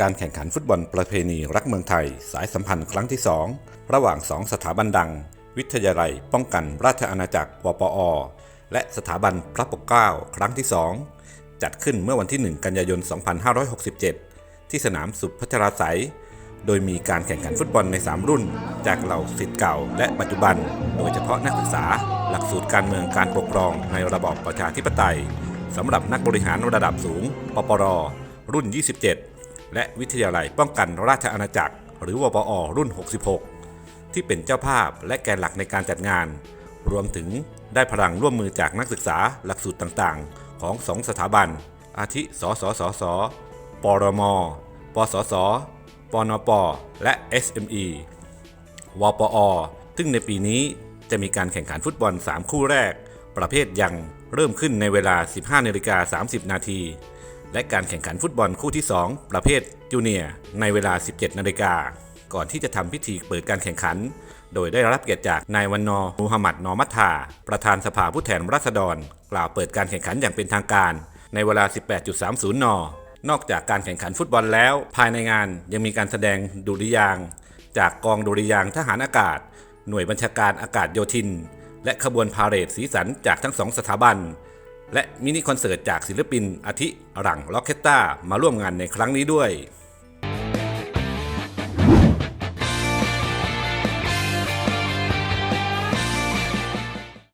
การแข่งขันฟุตบอลประเพณีรักเมืองไทย สายสัมพันธ์ครั้งที่ 2 ระหว่าง 2 สถาบันดัง วิทยาลัย ป้องกันราชอาณาจักรวปอ และสถาบันพระปกเกล้าครั้งที่ 2 จัดขึ้นเมื่อวันที่ 1 กันยายน 2567 ที่สนามสุพัชราไสยโดยมีการแข่งขันฟุตบอลใน 3 รุ่น จากเหล่าสิทธิ์เก่าและปัจจุบัน โดยเฉพาะนักศึกษา หลักสูตรการเมืองการปกครองในระบอบประชาธิปไตยสำหรับนักบริหารระดับสูง ปปร รุ่น 27 และวิทยาลัยป้องกันราชอาณาจักร หรือวปอ รุ่น 66 ที่เป็นเจ้าภาพและแกนหลักในการจัดงาน รวมถึงได้พลังร่วมมือจากนักศึกษาหลักสูตรต่างๆ ของสองสถาบัน อาทิ สสสส ปรม ปสส ปนป และ SME วปอ ซึ่งในปีนี้จะมีการแข่งขันฟุตบอล 3 คู่แรก ประเภทยังเริ่มขึ้นในเวลา 15นาฬิกา30 นาที และการแข่งขันฟุตบอลคู่ที่ 2 ประเภทจูเนียร์ในเวลา 17 นาฬิกา ก่อนที่จะทำพิธีเปิดการแข่งขัน โดยได้รับเกียรติจากนายวันนอร์มูฮัมหมัดนอมัตทาประธานสภาผู้แทนราษฎร กล่าวเปิดการแข่งขันอย่างเป็นทางการ ในเวลา 18.30 น นอกจากการแข่งขันฟุตบอลแล้ว ภายในงานยังมีการแสดงดุริยาง จากกองดุริยางทหารอากาศ หน่วยบัญชาการอากาศโยธิน และขบวนพาเหรดสีสันจากทั้งสองสถาบัน และมินิคอนเสิร์ตจากศิลปินอาทิหลังล็อกเคตตามาร่วมงานในครั้งนี้ด้วย